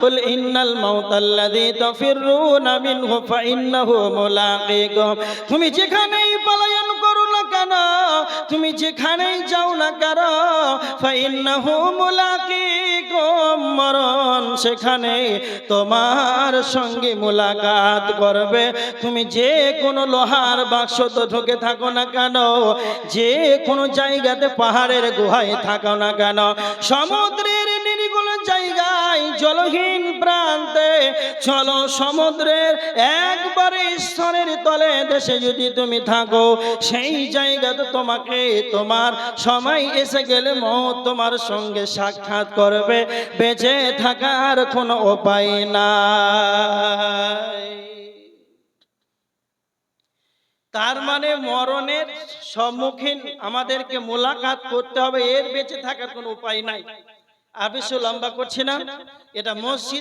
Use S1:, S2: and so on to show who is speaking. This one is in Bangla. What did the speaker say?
S1: قل إن الموت الذي تفرون منه فإنه ملاقيكم তুমি যেখানেই পলায়ন করো না কেন তুমি যেখানেই যাও না কেন فإنه ملاقيكم মরণ সেখানে তোমার সঙ্গে মোলাকাত করবে তুমি যে কোনো লোহার বাক্স তো ঢুকে থাকো না কেন যে কোনো জায়গাতে পাহাড়ের গুহায় থাকো না কেন সমুদ্রের নিরিগুল জায়গায় জলহীন প্রান্তে, চলো সমুদ্রের একবারে স্তরের তলে দেশে যদি তুমি থাকো, সেই জায়গাতে তোমাকে, তোমার সময় এসে গেলে মত তোমার সঙ্গে সাক্ষাৎ করবে। বেঁচে থাকার কোনো উপায় না তার মানে মরণের সম্মুখীন আমাদেরকে মোলাকাত করতে হবে, এর বেঁচে থাকার কোনো উপায় নাই। আর বেশি লম্বা করছি না। এটা মসজিদ